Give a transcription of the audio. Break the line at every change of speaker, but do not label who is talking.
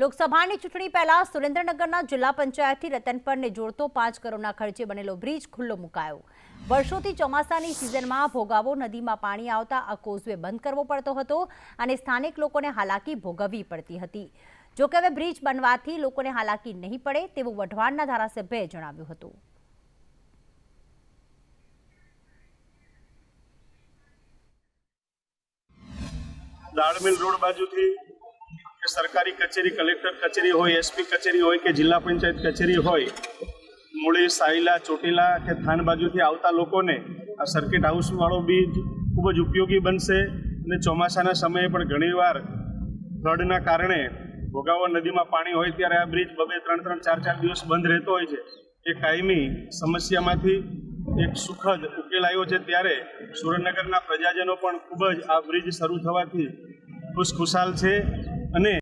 લોકસભાની ચૂંટણી પહેલા સુરેન્દ્રનગરના જિલ્લા પંચાયતથી રતનપરને જોડતો પાંચ કરોડના ખર્ચે બનેલો બ્રિજ ખુલ્લો મુકાયો. વર્ષોથી ચોમાસાની સિઝનમાં ભોગાવો નદીમાં પાણી આવતા આ કોઝવે બંધ કરવો પડતો હતો અને સ્થાનિક લોકોને હાલાકી ભોગવવી પડતી હતી. જોકે હવે બ્રિજ બનવાથી લોકોને હાલાકી નહીં પડે તેવું વઢવાણના ધારાસભ્યએ જણાવ્યું હતું.
દાળમિલ રોડ બાજુથી સરકારી કચેરી, કલેક્ટર કચેરી હોય, એસપી કચેરી હોય કે જિલ્લા પંચાયત કચેરી હોય, મૂળી, સાયલા, ચોટીલા કે થાન બાજુથી આવતા લોકોને આ સર્કિટ હાઉસવાળો બ્રિજ ખૂબ જ ઉપયોગી બનશે અને ચોમાસાના સમયે પણ ઘણીવાર ફ્લડના કારણે ભોગાવો નદીમાં પાણી હોય ત્યારે આ બ્રિજ બબે ત્રણ ત્રણ, ચાર ચાર દિવસ બંધ રહેતો હોય છે. એ કાયમી સમસ્યામાંથી એક સુખદ ઉકેલ આવ્યો છે ત્યારે સુરેન્દ્રનગરના પ્રજાજનો પણ ખૂબ જ આ બ્રિજ શરૂ થવાથી ખુશખુશાલ છે અને